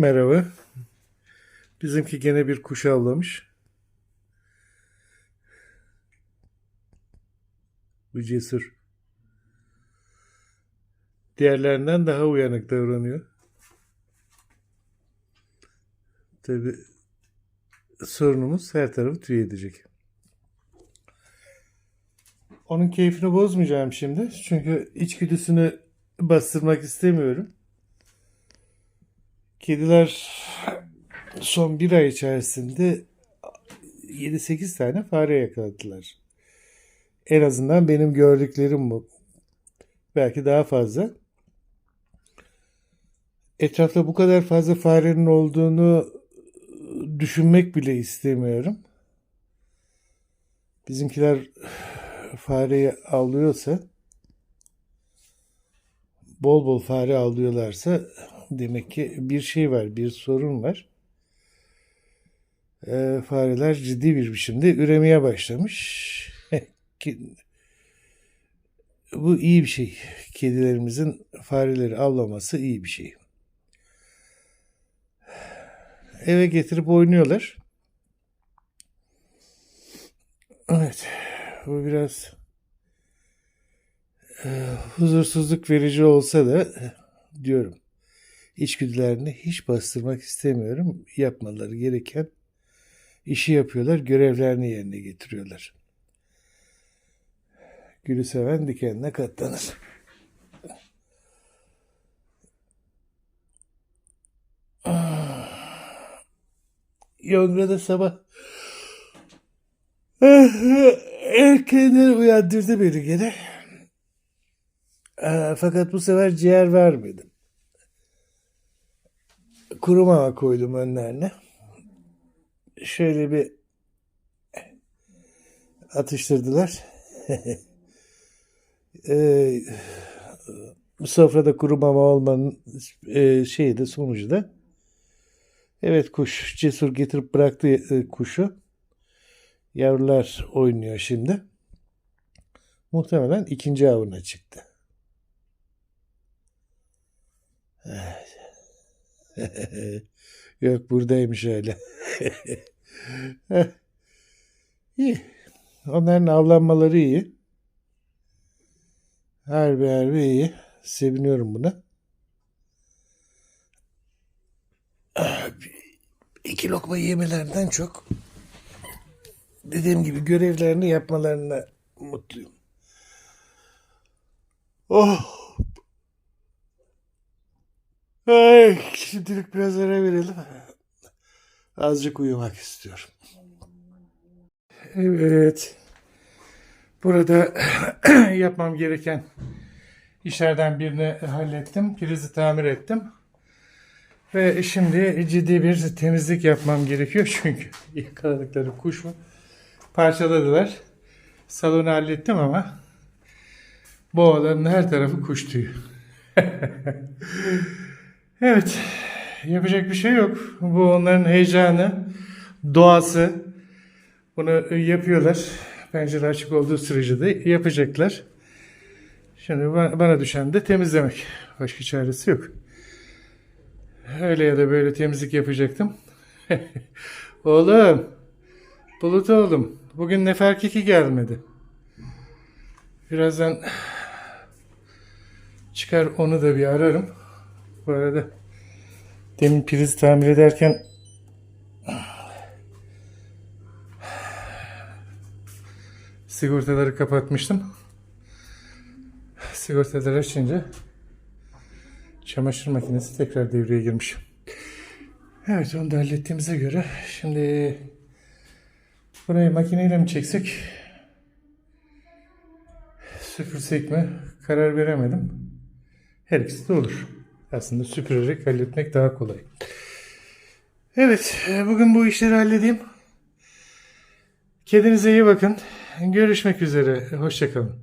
Merhaba. Bizimki gene bir kuş avlamış. Bu cesur. Diğerlerinden daha uyanık davranıyor. Tabi sorunumuz her tarafı tüy edecek. Onun keyfini bozmayacağım şimdi. Çünkü içgüdüsünü bastırmak istemiyorum. Kediler son bir ay içerisinde 7-8 tane fare yakaladılar. En azından benim gördüklerim bu. Belki daha fazla. Etrafta bu kadar fazla farenin olduğunu düşünmek bile istemiyorum. Bizimkiler fareyi avlıyorsa bol bol fare avlıyorlarsa demek ki bir şey var, bir sorun var. Ee, fareler ciddi bir biçimde üremeye başlamış. Bu iyi bir şey. Kedilerimizin fareleri avlaması iyi bir şey. Eve getirip oynuyorlar. Evet. Bu biraz e, huzursuzluk verici olsa da e, diyorum içgüdülerini hiç bastırmak istemiyorum. Yapmaları gereken işi yapıyorlar, görevlerini yerine getiriyorlar. Gülü seven dikenine katlanır. Yongra da sabah erkenden uyandırdı beni gene. Fakat bu sefer ciğer vermedim. Kuru mama koydum önlerine. Şöyle bir atıştırdılar. Ee, bu sofrada kuru mama olmanın e, şeyi de sonucu da evet kuş cesur getirip bıraktı e, kuşu. Yavrular oynuyor şimdi. Muhtemelen ikinci avına çıktı. Yok buradaymış öyle. iyi. Onların avlanmaları iyi. Harbi harbi iyi. Seviniyorum buna. İki lokma yemelerinden çok dediğim gibi görevlerini yapmalarına mutluyum. Oh. Ay, şimdilik biraz ara verelim. Azıcık uyumak istiyorum. Evet. Burada yapmam gereken işlerden birini hallettim. Prizi tamir ettim. Ve şimdi ciddi bir temizlik yapmam gerekiyor. Çünkü yakaladıkları kuş mu? Parçaladılar. Salonu hallettim ama bu odanın her tarafı kuş tüyü. evet. Yapacak bir şey yok. Bu onların heyecanı, doğası. Bunu yapıyorlar. Pencere açık olduğu sürece de yapacaklar. Şimdi ba- bana düşen de temizlemek. Başka çaresi yok. Öyle ya da böyle temizlik yapacaktım. oğlum. Bulut oğlum. Bugün Nefer Kiki gelmedi. Birazdan çıkar onu da bir ararım. Bu arada demin priz tamir ederken sigortaları kapatmıştım. Sigortaları açınca çamaşır makinesi tekrar devreye girmiş. Evet onu da hallettiğimize göre şimdi burayı makineyle mi çeksek süpürsek mi karar veremedim. Her ikisi de olur. Aslında süpürerek halletmek daha kolay. Evet e, bugün bu işleri halledeyim. Kendinize iyi bakın. Görüşmek üzere. Hoşçakalın.